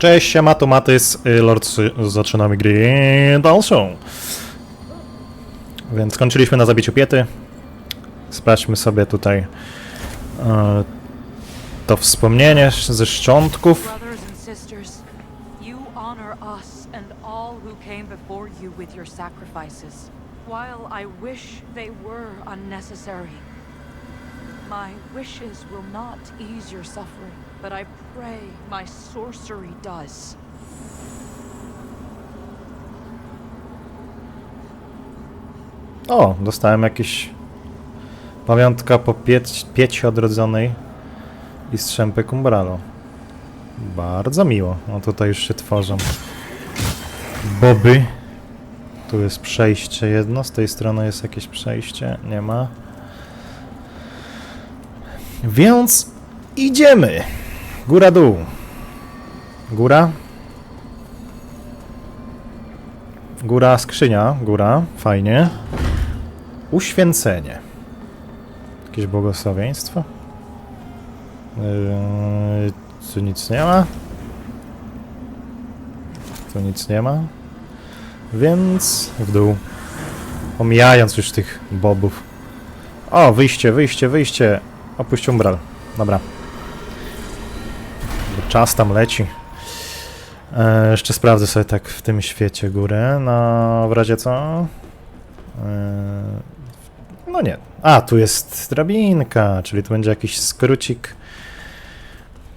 Cześć, siema, to Matys, y, Lord zaczynamy gry dalszą. Więc skończyliśmy na zabiciu Piety. Sprawdźmy sobie tutaj e, to wspomnienie ze szczątków. While I wish they were unnecessary, my wishes will not ease your suffering, but I pray my sorcery does. O, dostałem jakieś pamiątka po pieć, pieci odrodzonej i strzępy Kumbralo. Bardzo miło. No tutaj już się tworzą boby. Tu jest przejście jedno, z tej strony jest jakieś przejście, nie ma. Więc idziemy. Góra dół. Góra. Góra skrzynia, góra, fajnie. Uświęcenie. Jakieś błogosławieństwo? Yy, tu nic nie ma. Tu nic nie ma. Więc w dół. Omijając już tych bobów. O, wyjście, wyjście, wyjście. Opuść umbral. Dobra. Czas tam leci. E, jeszcze sprawdzę sobie tak w tym świecie górę. No, w razie co? E, no nie. A, tu jest drabinka, czyli tu będzie jakiś skrócik.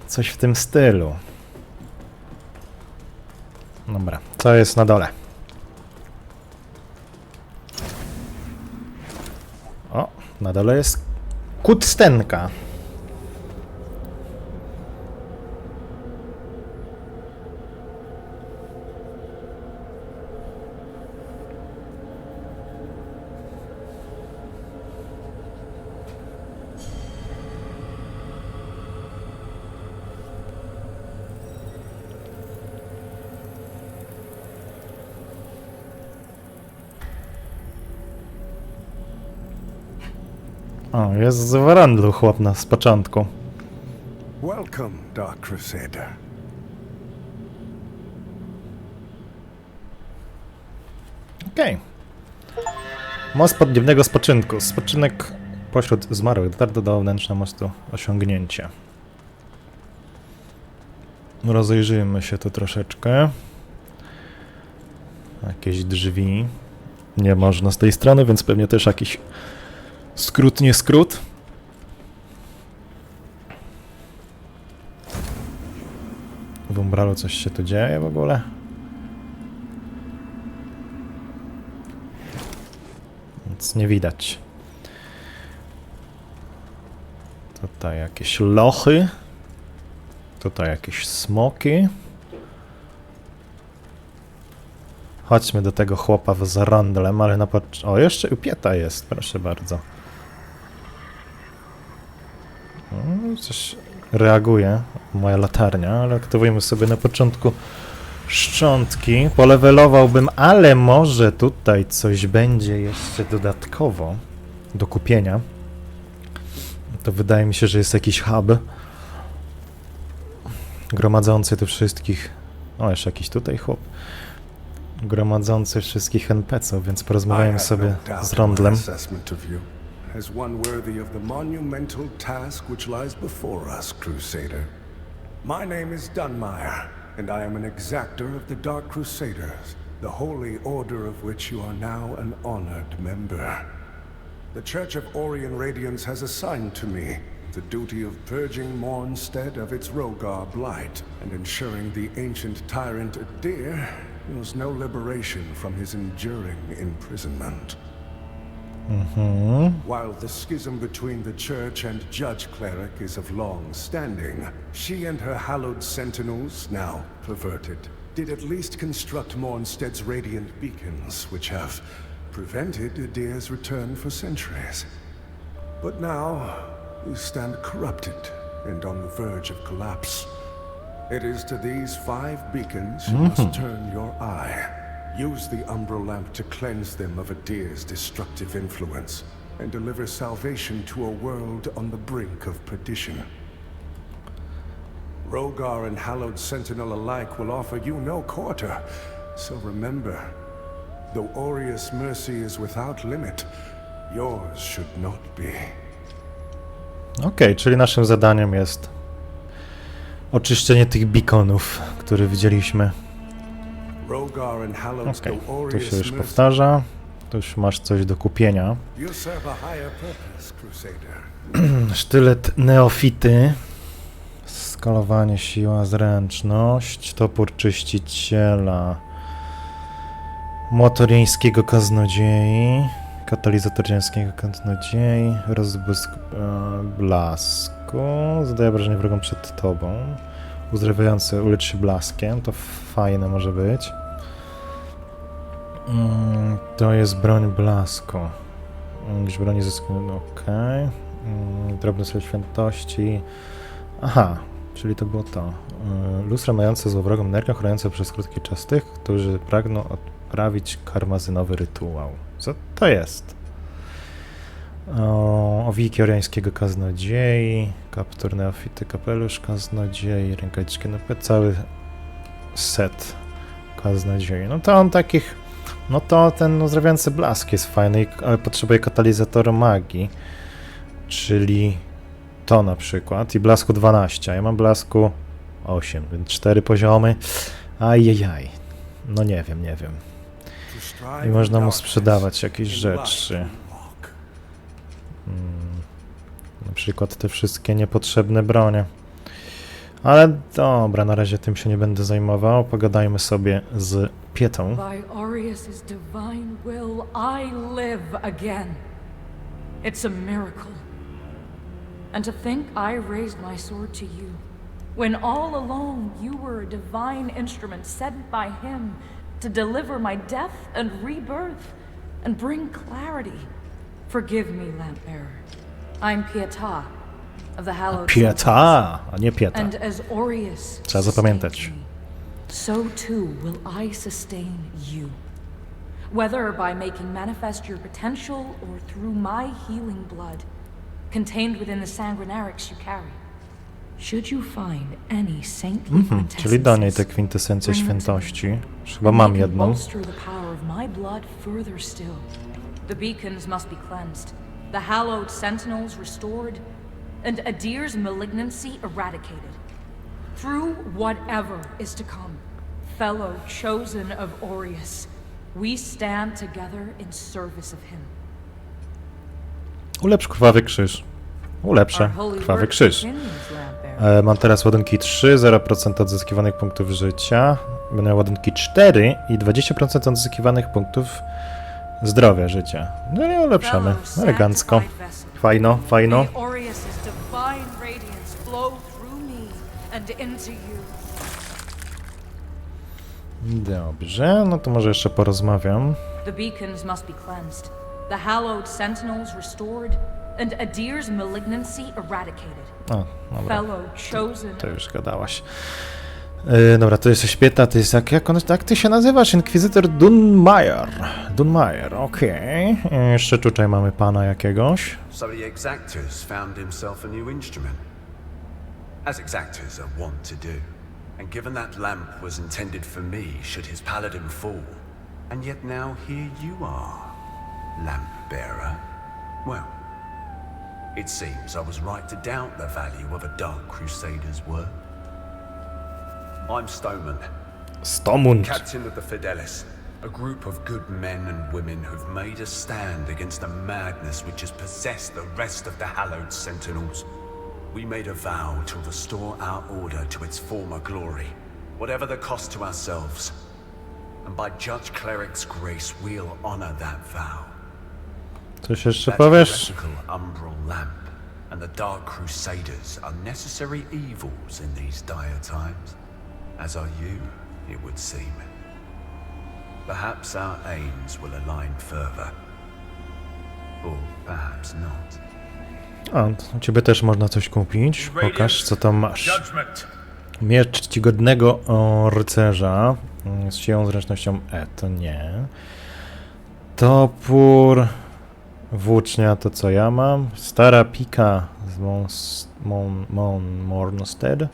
Coś w tym stylu. Dobra, co jest na dole? O, na dole jest kutstenka. O, jest z warandlu chłop na z początku. Welcome, Dark Crusader. Okej. Most podniebnego spoczynku. Spoczynek pośród zmarłych. Dotarto do wnętrza mostu. Osiągnięcie. Rozejrzyjmy się tu troszeczkę. Jakieś drzwi. Nie można z tej strony, więc pewnie też jakiś skrót, nie skrót. W umbralu coś się tu dzieje w ogóle? Nic nie widać. Tutaj jakieś lochy. Tutaj jakieś smoki. Chodźmy do tego chłopa z rondlem, ale na pocz... O, jeszcze upieta jest, proszę bardzo. Mm, Coś reaguje, moja latarnia, ale aktywujemy sobie na początku szczątki. Polewelowałbym, ale może tutaj coś będzie jeszcze dodatkowo do kupienia. To wydaje mi się, że jest jakiś hub gromadzący tych wszystkich. O, jeszcze jakiś tutaj chłop. Gromadzący wszystkich NPC-ów, więc porozmawiajmy sobie no z Rondlem. As one worthy of the monumental task which lies before us, Crusader. My name is Dunmire, and I am an exactor of the Dark Crusaders, the holy order of which you are now an honored member. The Church of Orion Radiance has assigned to me the duty of purging Mornstead of its Rogar blight and ensuring the ancient tyrant Adir knows no liberation from his enduring imprisonment. Mm-hmm. While the schism between the Church and Judge Cleric is of long standing, she and her hallowed sentinels, now perverted, did at least construct Mornstead's radiant beacons, which have prevented Adir's return for centuries. But now, you stand corrupted and on the verge of collapse. It is to these five beacons you must mm-hmm. turn your eye. Use the Umbral Lamp to cleanse them of Adir's destructive influence, and deliver salvation to a world on the brink of perdition. Rogar and Hallowed Sentinel alike will offer you no quarter. So remember, though Aureus' mercy is without limit, yours should not be. Okej, czyli naszym zadaniem jest oczyszczenie tych beaconów, które widzieliśmy. Okej, tu Aureus' się już powtarza. Tu już masz coś do kupienia. Sztylet neofity. Skalowanie, siła, zręczność. Topór czyściciela. Motoriańskiego kaznodziei. Katalizator ziemskiego kaznodziei. Rozbłysk e, blasku. Zadaje wrażenie wrogom przed tobą. Uzdrawiający ulecz się blaskiem. To fajne może być. Mm, to jest broń blasku. Niż broni zyskują. Okej. Mm, Drobne sobie świętości. Aha, czyli to było to. Yy, Lustra mające złowrogą energię, chroniące przez krótki czas tych, którzy pragną odprawić karmazynowy rytuał. Co to jest? O, owiki oriańskiego kaznodziei, kaptur neofity, kapelusz kaznodziei, rękawiczki, no cały set kaznodziei. No to on takich no to ten uzdrawiający blask jest fajny, ale potrzebuje katalizatora magii, czyli to na przykład i blasku 12, a ja mam blasku 8, więc 4 poziomy. Ajajaj. No nie wiem, nie wiem. I można mu sprzedawać jakieś rzeczy. Light to walk. Mm, na przykład te wszystkie niepotrzebne bronie. Ale dobra, na razie tym się nie będę zajmował. Pogadajmy sobie z Pietą. By Aureus' divine will, I live again. It's a miracle. And to think I raised my sword to you, when all along you were a divine instrument sent by him to deliver my death and rebirth and bring clarity. Forgive me, Lampbearer. I'm Pietà of the Hallowed Pieta, a nie Pieta. And as Aureus Trzeba zapamiętać. me, so too will I sustain you. Whether by making manifest your potential or through my healing blood, contained within the sanguinarics you carry. Should you find any saintly Mhm, czyli do niej te kwintesencje bring them to me. świętości. Chyba mam jedną. The beacons must be cleansed, the hallowed sentinels restored, and Adir's malignancy eradicated. Through whatever is to come, fellow chosen of Aureus, we stand together in service of him. Ulepsz krwawy krzyż. Ulepszę krwawy krzyż. E, mam teraz ładunki 3, 0% odzyskiwanych punktów życia. Będę miał ładunki 4 i 20% odzyskiwanych punktów zdrowia życia. No i ulepszamy. Elegancko. Fajno, fajno. Dobrze, no to może jeszcze porozmawiam. The beacons must be cleansed, the hallowed sentinels restored, and Adir's malignancy eradicated. O, dobra, Fellow chosen. to już gadałaś. E, dobra, to jest śpieta, to jest jak, jak, on, jak ty się nazywasz? Inkwizytor Dunmayer. Dunmayer, okej. E, Jeszcze tutaj mamy pana jakiegoś. So the exactors found himself a new instrument. As exactors are wont to do. And given that lamp was intended for me should his paladin fall. And yet now here you are, lamp bearer. Well, it seems I was right to doubt the value of a Dark Crusader's word. I'm Stoneman, Stomund. Captain of the Fidelis, a group of good men and women who've made a stand against the madness which has possessed the rest of the hallowed sentinels. We made a vow to restore our order to its former glory, whatever the cost to ourselves. And by Judge Cleric's grace, we'll honor that vow. Coś jeszcze powiesz? umbral lamp and the Dark Crusaders are necessary evils in these dire times, as are you, it would seem. Perhaps our aims will align further. Or perhaps not. A, ciebie też można coś kupić. Pokaż, co tam masz. Miecz czcigodnego rycerza z siłą zręcznością E, to nie. Topór, włócznia, to co ja mam. Stara pika z Mon, Mon, Mon Mornstead.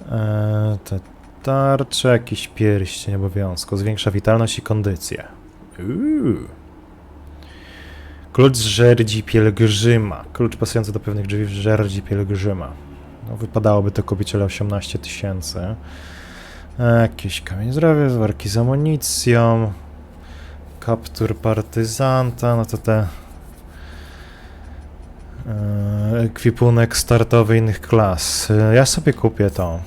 Eee, te tarcze, jakiś pierścień obowiązku. Zwiększa witalność i kondycję. Uuu. Klucz żerdzi pielgrzyma. Klucz pasujący do pewnych drzwi żerdzi pielgrzyma. No, wypadałoby to kupić, ale 18 tysięcy. E, Jakiś kamień zdrowia, zwarki z amunicją. Kaptur partyzanta, no to te... e, Ekwipunek startowy innych klas. Ja sobie kupię to.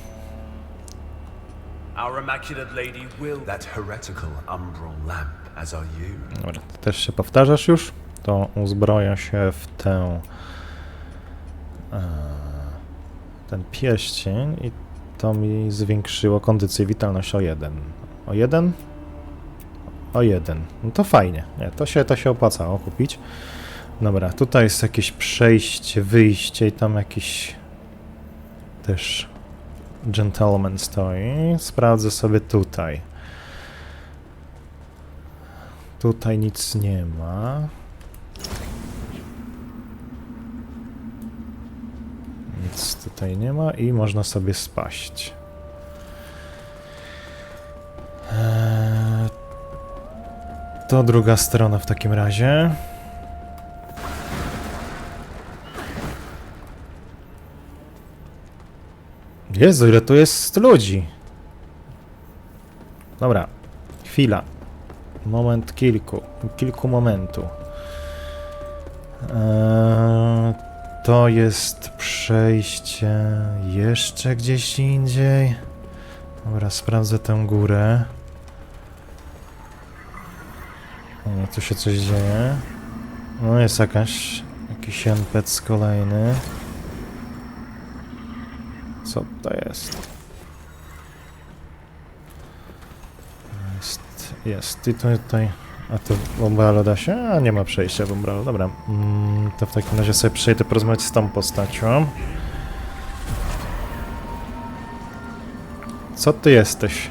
Our Immaculate Lady will that heretical umbral lamp, as are you. Dobra, ty też się powtarzasz już? To uzbroję się w tę. E, ten pierścień i to mi zwiększyło kondycję i witalność o jeden. O jeden? O jeden. No to fajnie. Nie, to się, to się opłacało kupić. Dobra, tutaj jest jakieś przejście, wyjście i tam jakiś też gentleman stoi. Sprawdzę sobie tutaj. Tutaj nic nie ma. Nic tutaj nie ma i można sobie spaść. Eee, to druga strona w takim razie. Jezu, ile tu jest ludzi. Dobra, chwila. Moment kilku, kilku momentu. Eee, to jest przejście jeszcze gdzieś indziej. Dobra, sprawdzę tę górę. O, nie, tu się coś dzieje. No jest jakaś, jakiś NPC kolejny. Co to jest? Jest, jest. I tu- tutaj. A to w Umbralo da się? A nie ma przejścia w Umbralo. Dobra. Mm, to w takim razie sobie przejdę porozmawiać z tą postacią. Co ty jesteś?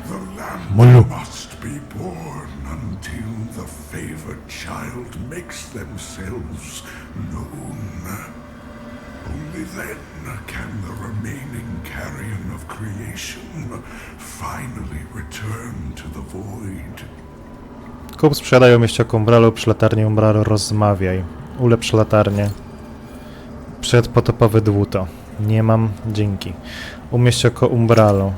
Makes themselves known. Only then can the remaining carrion of creation finally return to the void. Kup sprzedają mieściok Umbralo przy latarni Umbralo rozmawiaj. Ulepsz latarnię. Przedpotopowy dłuto. Nie mam, dzięki. Umieść oko Umbralo.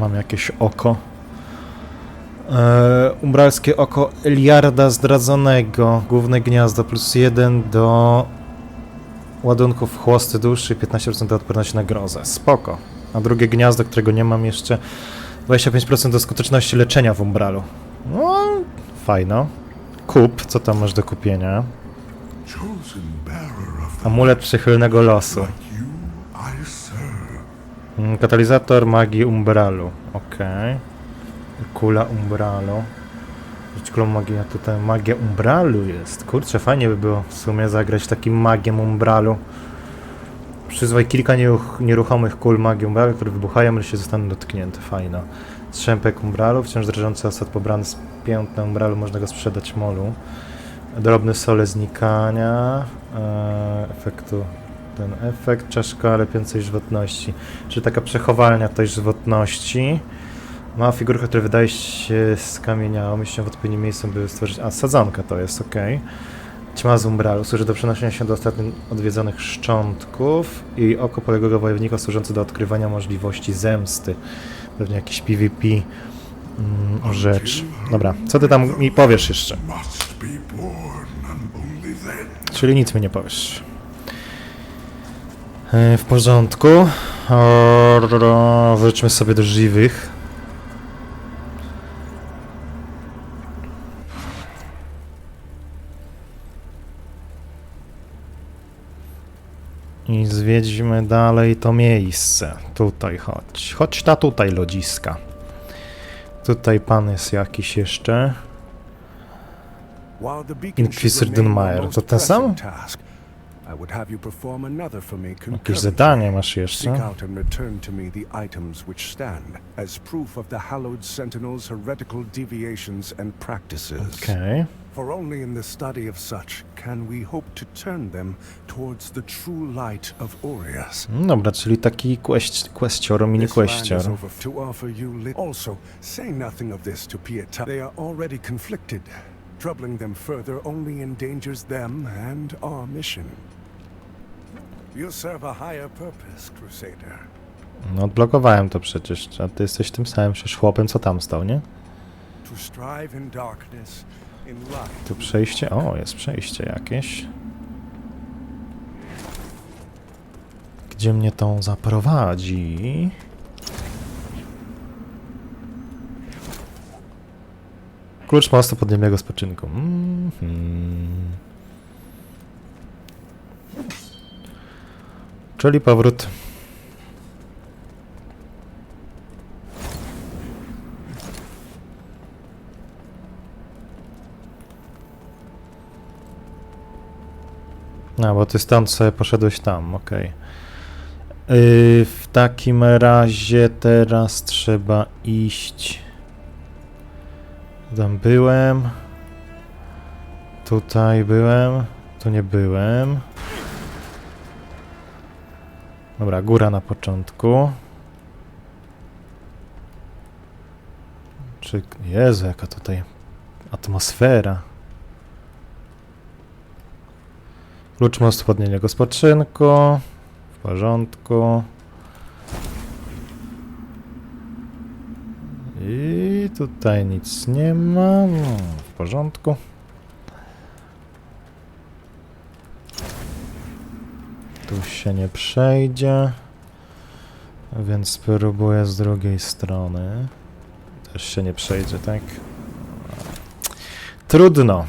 Mam jakieś oko. Eee, umbralskie oko Eliarda zdradzonego. Główne gniazdo plus 1 do ładunków chłosty duszy i 15% do odporności na grozę. Spoko. A drugie gniazdo, którego nie mam jeszcze 25% do skuteczności leczenia w umbralu. No, fajno. Kup, co tam masz do kupienia? Amulet przychylnego losu. Mm, Katalizator magii umbralu. Okej. Kula umbralu. Rzuć kulą magii, a tutaj magia umbralu jest. Kurczę, fajnie by było w sumie zagrać takim magiem umbralu. Przyzwaj kilka nieruch nieruchomych kul magii umbralu, które wybuchają, ale się zostaną dotknięte. Fajno. Strzępek umbralu, wciąż drżący osad pobrany z piętna umbralu, można go sprzedać molu. Drobny sole znikania. Eee, efektu ten efekt, czaszka lepiącej żywotności. Czyli taka przechowalnia tej żywotności. Mała figurka, która wydaje się skamieniała, myślę w odpowiednim miejscu, by stworzyć... A, sadzonka to jest, okej. Ćma z umbralu służy do przenoszenia się do ostatnio odwiedzonych szczątków i oko poległego wojownika służące do odkrywania możliwości zemsty. Pewnie jakiś PvP mm, rzecz. Dobra, co ty tam mi powiesz jeszcze? Czyli nic mi nie powiesz. E, W porządku. Wróćmy sobie do żywych. I zwiedźmy dalej to miejsce. Tutaj chodź. Chodź ta tutaj, lodziska. Tutaj pan jest jakiś jeszcze. Our most to ten sam? Jakieś zadanie masz jeszcze? out and return to me the items which stand as proof of the hallowed sentinel's heretical deviations and practices. Okej. For only in the study of such can we hope to turn them towards the true light of Orias. No hmm, Dobra, czyli taki quest, questior, mini questior. to offer you. Also, say nothing of this to Pieta. They are already conflicted. Troubling them further only endangers them and our mission. You serve a higher purpose, Crusader. No odblokowałem to przecież, a ty jesteś tym samym przecież chłopem, co tam stał, nie? To strive in darkness. Tu przejście, o, jest przejście jakieś. Gdzie mnie to zaprowadzi? Klucz mostu podniebnego spoczynku. Mhm. Czyli powrót. No, bo ty stąd sobie poszedłeś tam, okej. Yy, w takim razie teraz trzeba iść. Tam byłem. Tutaj byłem. Tu nie byłem. Dobra, góra na początku. Czy... Jezu, jaka tutaj atmosfera. Klucz mostu podniebnego spoczynku. W porządku. I tutaj nic nie ma. No, w porządku. Tu się nie przejdzie. Więc spróbuję z drugiej strony. Też się nie przejdzie, tak? Trudno.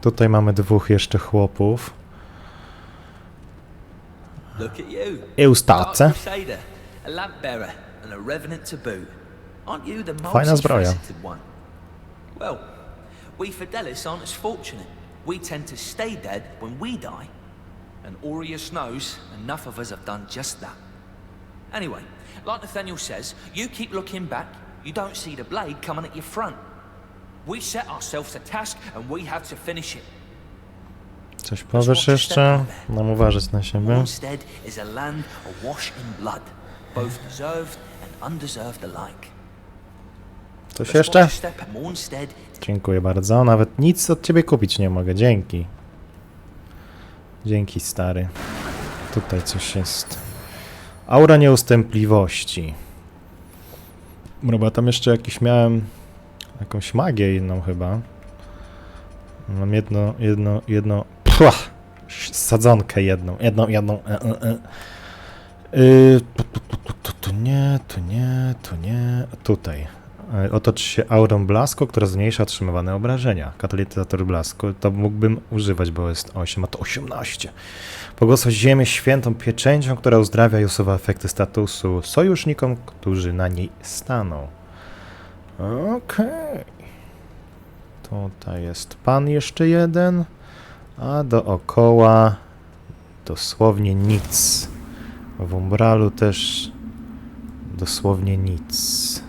Tutaj mamy dwóch jeszcze chłopów. Look at you. Eustacę. Dark a lamp bearer, and a revenant to boot. Aren't you the Fajna zbroja. multifaceted one? Well, we Fidelis aren't as fortunate. We tend to stay dead when we die. And Aureus knows enough of us have done just that. Anyway, like Nathaniel says, you keep looking back, you don't see the blade coming at your front. We set ourselves a task and we have to finish it. Coś powiesz jeszcze? Mam uważać na siebie. Mornstead is a land awash in blood, both deserved and undeserved alike. Coś jeszcze? Dziękuję bardzo. Nawet nic od ciebie kupić nie mogę. Dzięki. Dzięki, stary. Tutaj coś jest. Aura nieustępliwości. Dobra, tam jeszcze jakiś miałem... Jakąś magię inną chyba. Mam jedno, jedno, jedno... Pua! Sadzonkę jedną, jedną, jedną. E, e, e. Y, tu nie, tu nie, tu nie. Tutaj. E, Otocz się aurą blasku, która zmniejsza otrzymywane obrażenia. Katalizator blasku to mógłbym używać, bo jest 8, a to 18. Pogłosła ziemię świętą pieczęcią, która uzdrawia i usuwa efekty statusu sojusznikom, którzy na niej staną. Okej. Tutaj jest pan jeszcze jeden, a dookoła dosłownie nic. W umbralu też dosłownie nic.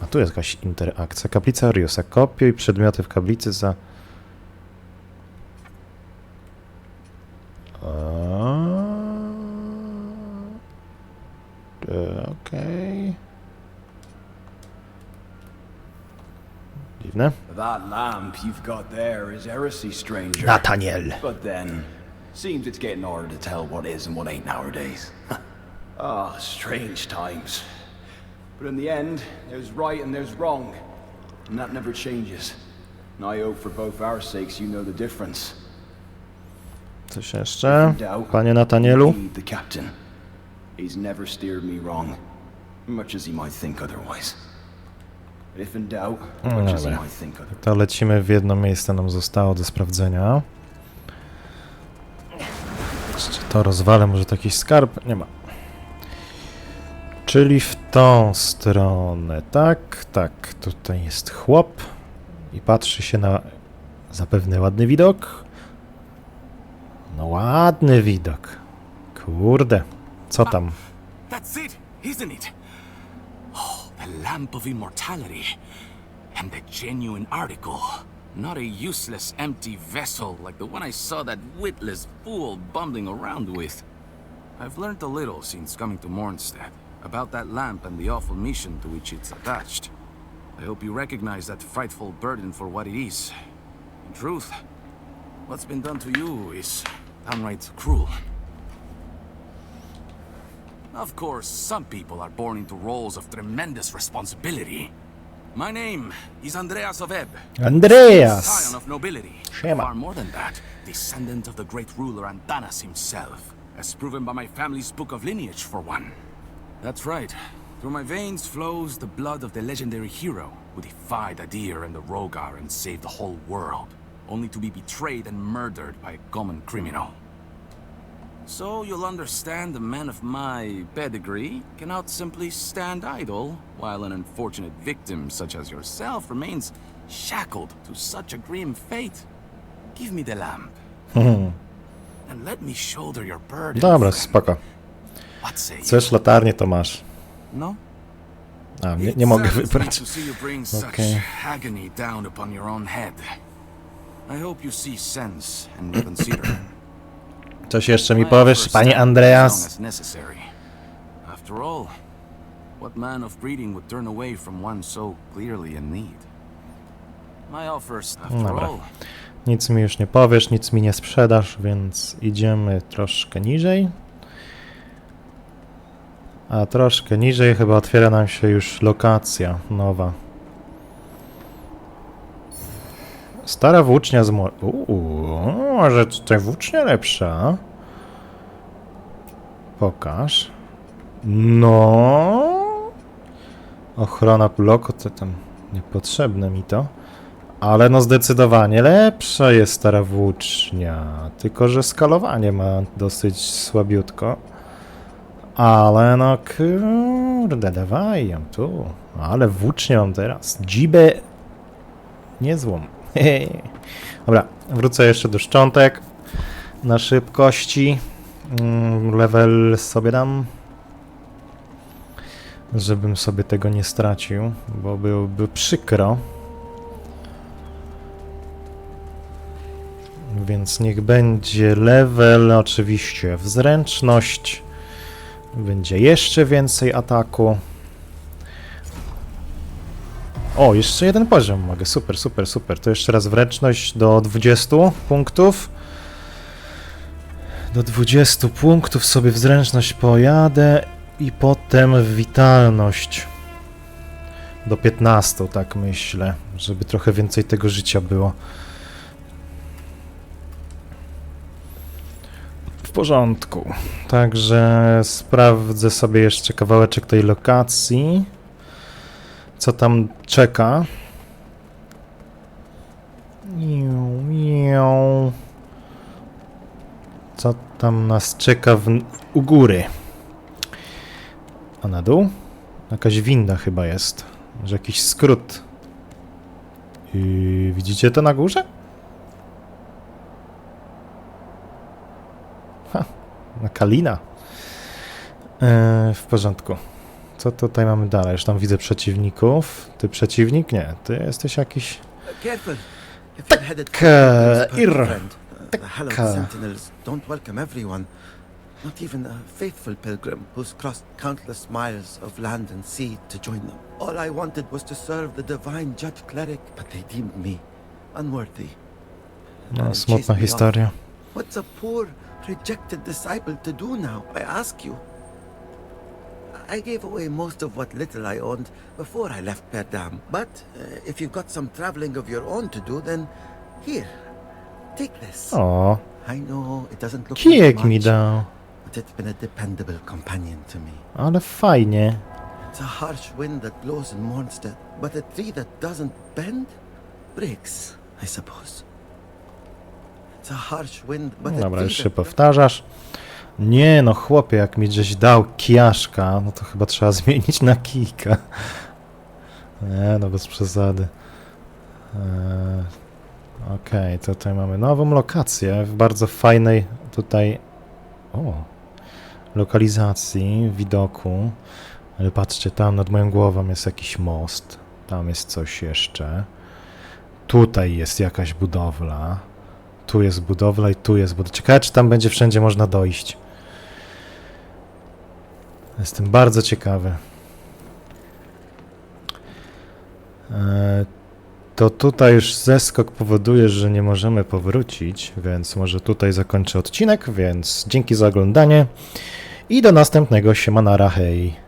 A tu jest jakaś interakcja. Kaplica Ariusa. Kopiuj przedmioty w kaplicy za... E, Okej. Dziwne. That lamp you've got there is heresy, stranger. Nathaniel. But then, seems it's getting harder to tell what is and what ain't nowadays. Ah, strange times. But in the end, there's right and there's wrong. And that never changes. And I hope for both our sakes you know the difference. Coś jeszcze? Panie Nathanielu? Heed the captain. He's never steered me wrong. Much as he might think otherwise. Dobra. think otherwise. To lecimy w jedno miejsce nam zostało do sprawdzenia. Jeszcze to rozwalę, może to jakiś skarb? Nie ma. Czyli w tą stronę, tak? Tak, tutaj jest chłop i patrzy się na zapewne ładny widok. No ładny widok. Kurde, co tam? That's it, isn't it? The lamp of immortality. And the genuine article. Not a useless, empty vessel like the one I saw that witless fool bumbling around with. I've learned a little since coming to Mornstead about that lamp and the awful mission to which it's attached. I hope you recognize that frightful burden for what it is. In truth, what's been done to you is downright cruel. Of course, some people are born into roles of tremendous responsibility. My name is Andreas of Ebb. Andreas! Scion of nobility. Siema. Far more than that, descendant of the great ruler Antanas himself, as proven by my family's book of lineage, for one. That's right. Through my veins flows the blood of the legendary hero who defied Adir and the Rogar and saved the whole world, only to be betrayed and murdered by a common criminal. So you'll understand a man of my pedigree cannot simply stand idle while an unfortunate victim such as yourself remains shackled to such a grim fate. Give me the lamp. Hmm. and let me shoulder your burden. Dobra, spoko. What say you? Chcesz latarnię, to masz. No? A, nie, nie mogę wybrać. To see you bring such Okay. agony down upon your own head. I hope you see sense and consider. Coś jeszcze mi powiesz, panie Andreas? After all, what man of breeding would turn away from one so clearly in need? My offers, after all, Nic mi już nie powiesz, nic mi nie sprzedasz, więc idziemy troszkę niżej. A troszkę niżej chyba otwiera nam się już lokacja nowa. Stara włócznia z mło... Uuu, może tutaj włócznia lepsza? Pokaż. No. Ochrona bloku, to tam niepotrzebne mi to. Ale no zdecydowanie lepsza jest stara włócznia. Tylko, że skalowanie ma dosyć słabiutko. Ale no kurde, dawaj ją tu. Ale włócznię mam teraz. Dzibę niezłą. Dobra, wrócę jeszcze do szczątek. Na szybkości. Mm, Level sobie dam. Żebym sobie tego nie stracił, bo byłoby przykro. Więc niech będzie level, oczywiście w zręczność. Będzie jeszcze więcej ataku. O, jeszcze jeden poziom mogę. Super, super, super. To jeszcze raz wręczność do 20 punktów. Do 20 punktów sobie w zręczność pojadę i potem w witalność. Do 15, tak myślę, żeby trochę więcej tego życia było. W porządku. Także sprawdzę sobie jeszcze kawałeczek tej lokacji. Co tam czeka? Co tam nas czeka w, u góry? A na dół? Jakaś winda chyba jest. Może jakiś skrót. Yy, widzicie to na górze? Na Kalina. E, w porządku. Co tutaj mamy dalej? Już tam widzę przeciwników. Ty przeciwnik? Nie. Ty jesteś jakiś... Taka ir- uh, taka-. Not even a faithful pilgrim who's crossed countless miles of land and sea to join them. All I wanted was to serve the divine judge cleric, but they deemed me unworthy. No, smutna historia. What's a poor, rejected disciple to do now? I ask you. I gave away most of what little I owned before I left Perdam. But uh, if you've got some traveling of your own to do, then here, take this. O, I know it doesn't look kijek like mi much, dał. but it's been a dependable companion to me. Ale fajnie. It's a harsh wind that blows in Mornstead, but a tree that doesn't bend breaks, I suppose. It's a harsh wind, but a dobra, tree już się that powtarzasz. Nie no, chłopie, jak mi żeś dał kiaszka, no to chyba trzeba zmienić na kijka. Nie no, bez przesady. Eee, Okej, tutaj mamy nową lokację w bardzo fajnej tutaj o, lokalizacji, widoku. Ale patrzcie, tam nad moją głową jest jakiś most. Tam jest coś jeszcze. tutaj jest jakaś budowla. Tu jest budowla i tu jest budowla. Ciekawe, czy tam będzie wszędzie można dojść. Jestem bardzo ciekawy. E, To tutaj już zeskok powoduje, że nie możemy powrócić, więc może tutaj zakończę odcinek, więc dzięki za oglądanie i do następnego siemanara hej.